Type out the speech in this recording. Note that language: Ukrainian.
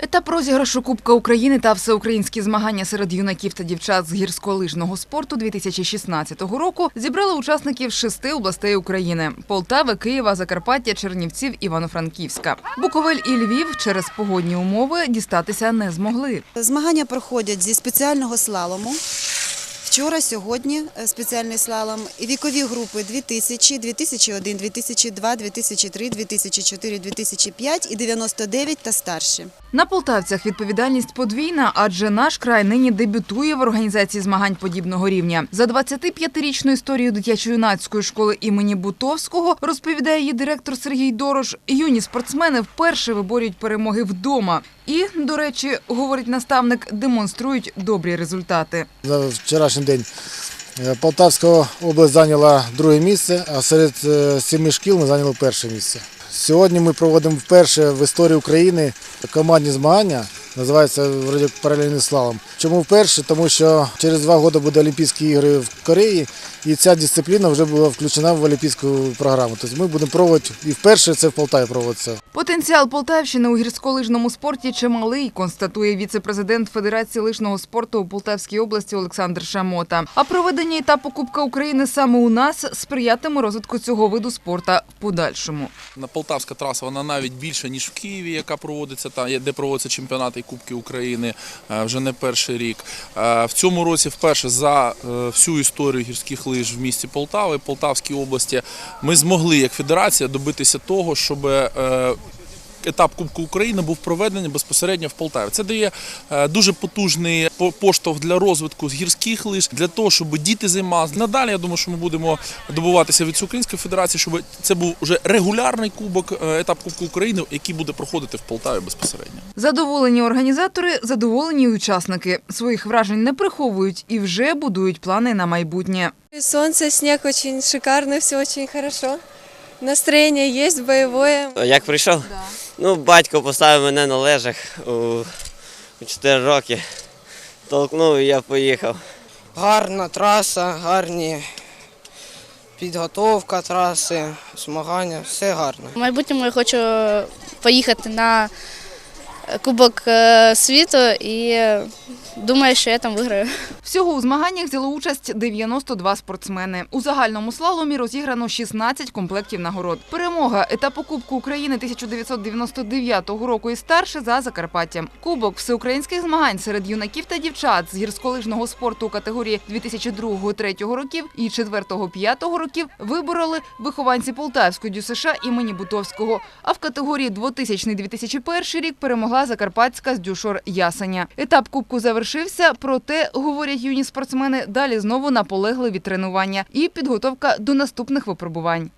Етап розіграшу Кубка України та всеукраїнські змагання серед юнаків та дівчат з гірськолижного спорту 2016 року зібрали учасників шести областей України: Полтави, Києва, Закарпаття, Чернівців, Івано-Франківська. Буковель і Львів через погодні умови дістатися не змогли. Змагання проходять зі спеціального слалому. Вчора, сьогодні е, спеціальний слалом. І вікові групи 2000, 2001, 2002, 2003, 2004, 2005 і 99 та старші. На полтавцях відповідальність подвійна, адже наш край нині дебютує в організації змагань подібного рівня. За 25-річну історію дитячо-юнацької школи імені Бутовського розповідає її директор Сергій Дорош. Юні спортсмени вперше виборюють перемоги вдома. І, до речі, говорить наставник, демонструють добрі результати. За вчорашній день е, Полтавська область зайняла друге місце, а серед сіми семи шкіл ми зайняли перше місце. Сьогодні ми проводимо вперше в історії України командні змагання. Називається вроді паралельний слалом. Чому вперше? Тому що через два роки буде Олімпійські ігри в Кореї, і ця дисципліна вже була включена в Олімпійську програму. Тобто ми будемо проводити і вперше це в Полтаві проводиться. Потенціал Полтавщини у гірськолижному спорті чималий, констатує віце-президент Федерації лижного спорту у Полтавській області Олександр Шамота. А проведення етапу Кубка України саме у нас сприятиме розвитку цього виду спорту в подальшому. На Полтавська траса вона навіть більша, ніж в Києві, яка проводиться та де проводяться чемпіонати і Кубки України е, вже не перший рік. Е, В цьому році вперше за е, всю історію гірських лиж в місті Полтави, Полтавській області, ми змогли як федерація добитися того, щоб етап Кубку України був проведений безпосередньо в Полтаві. Це дає е, дуже потужний поштовх для розвитку з гірських лиж, для того, щоб діти займалися. Надалі я думаю, що ми будемо добуватися від Всеукраїнської федерації, щоб це був вже регулярний кубок, е, етап Кубку України, який буде проходити в Полтаві безпосередньо. Задоволені організатори, задоволені й учасники. Своїх вражень не приховують і вже будують плани на майбутнє. Солнце, снег очень шикарно, все очень хорошо. Настроение есть боевое. Як прийшов? Ну, батько поставив мене на лежах у, у 4 роки. Толкнув і я поїхав. Гарна траса, гарні підготовка траси, змагання, все гарно. В майбутньому я хочу поїхати на Кубок е, світу і думаю, що я там виграю. Всього у змаганнях взяли участь 92 спортсмени. У загальному слаломі розіграно 16 комплектів нагород. Перемога етапу Кубку України 1999 року і старше за Закарпаттям. Кубок всеукраїнських змагань серед юнаків та дівчат з гірськолижного спорту у категорії 2002-2003 років і 4-5 років вибороли вихованці Полтавської ДЮСШ імені Бутовського. А в категорії 2000-2001 рік перемогла Закарпатська з Дюшор Ясеня. Етап Кубку завершився, проте, говорять юні спортсмени, далі знову наполегливі тренування і підготовка до наступних випробувань.